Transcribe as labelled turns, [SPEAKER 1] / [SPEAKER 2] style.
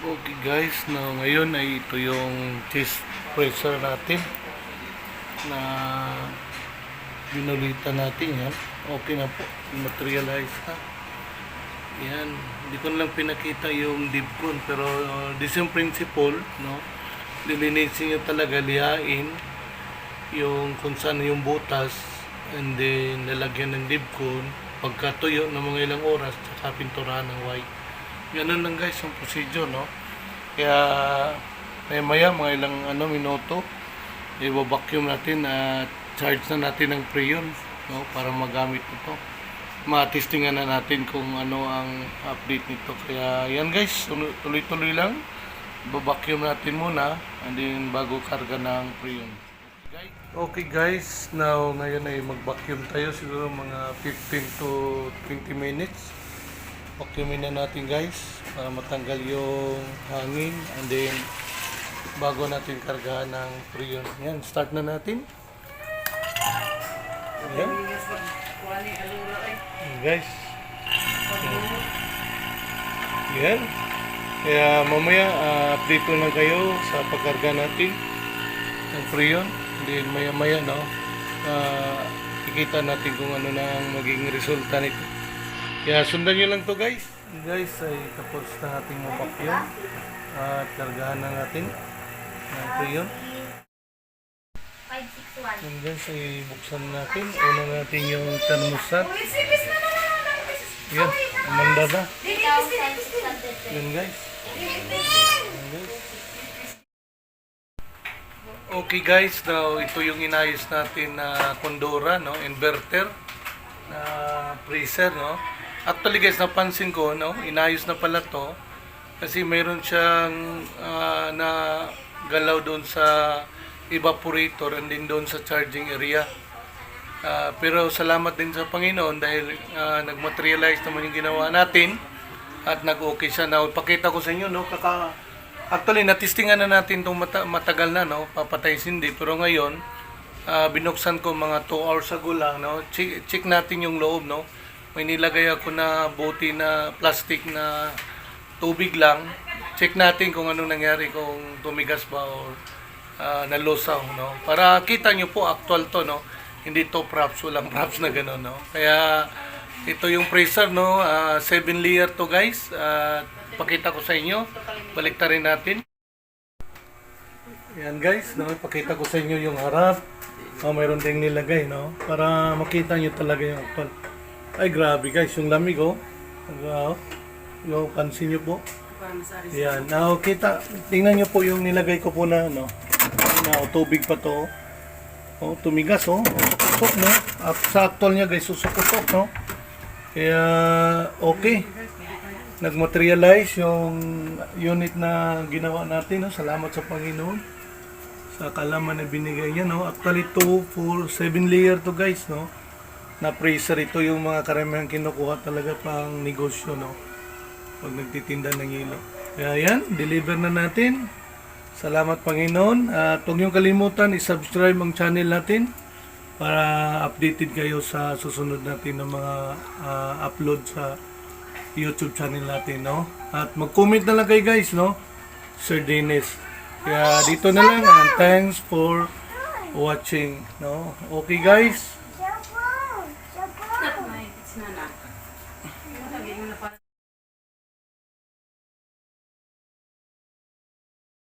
[SPEAKER 1] Okay guys, na ngayon ay ito yung cheese pressure natin na binulitan natin yan. Okay na po, materialize na. Yan, hindi ko lang pinakita yung dipcon pero uh, the same principle, no? Lilinisin nyo talaga, lihain yung kung saan yung butas and then lalagyan ng dipcon pagkatuyo ng mga ilang oras tsaka pinturahan ng white. Ganun lang guys yung procedure, no? Kaya maya maya mga ilang ano minuto i-vacuum natin at charge na natin ng preon no para magamit ito. Ma-testingan na natin kung ano ang update nito. Kaya yan guys, tuloy- tuloy-tuloy lang. Babacuum natin muna and then bago karga ng preon. Okay guys, now ngayon ay mag-vacuum tayo siguro mga 15 to 20 minutes. Vacuumin na natin guys para matanggal yung hangin and then bago natin kargahan ng preon. Yan, start na natin. Yan. Yan, guys. Yan. Kaya mamaya uh, update ko kayo sa pagkarga natin ng preon. Then maya maya no, uh, ikita natin kung ano na ang magiging resulta nito. Kaya sundan nyo lang to guys. Guys, ay tapos na ating mapakyon. At kargahan na natin ng preon.
[SPEAKER 2] 561.
[SPEAKER 1] Yan guys, ay buksan natin. Una natin yung thermostat. Yan, amanda na.
[SPEAKER 2] 3,600.
[SPEAKER 1] Yan guys. Yan guys. Okay guys, now ito yung inayos natin na kondora, no, inverter na freezer, no. Actually guys, napansin ko, no, inayos na pala to kasi meron siyang ah, na galaw doon sa evaporator and then doon sa charging area. Ah, pero salamat din sa Panginoon dahil ah, nag-materialize naman yung ginawa natin at nag-okay siya. Now, pakita ko sa inyo, no, kaka Actually, natistingan na natin itong mata- matagal na, no? Papatay sindi. Pero ngayon, ah, binuksan ko mga 2 hours ago lang, no? Check, check natin yung loob, no? May nilagay ako na buti na plastic na tubig lang. Check natin kung ano nangyari, kung tumigas ba o ah, nalusaw, no? Para kita nyo po, actual to, no? Hindi to props, walang props na gano'n, no? Kaya, ito yung freezer, no? 7 layer to, guys. At pakita ko sa inyo. Baliktarin natin. Yan guys, no, pakita ko sa inyo yung harap. Oh, mayroon ding nilagay, no? Para makita nyo talaga yung actual. Ay, grabe guys, yung lamig, oh. Wow. Yung pansin nyo po. Yan. Now, kita, tingnan nyo po yung nilagay ko po na, no? Na, oh, tubig pa to. Oh, tumigas, oh. Susok, no? At sa actual niya, guys, susok-usok, no? Kaya, okay nag-materialize yung unit na ginawa natin. No? Salamat sa Panginoon sa kalaman na binigay niya. No? Actually, 2, 4, 7 layer to guys. No? Na freezer ito yung mga karamihan kinukuha talaga pang negosyo. No? Pag nagtitinda ng ilo. Kaya yan, deliver na natin. Salamat Panginoon. At huwag niyong kalimutan, i-subscribe ang channel natin para updated kayo sa susunod natin ng mga ah, upload sa YouTube channel natin, no? At mag-comment na lang kayo guys, no? Sir Dennis. Kaya dito na lang and thanks for watching, no? Okay guys? na na. Sabi mo na parang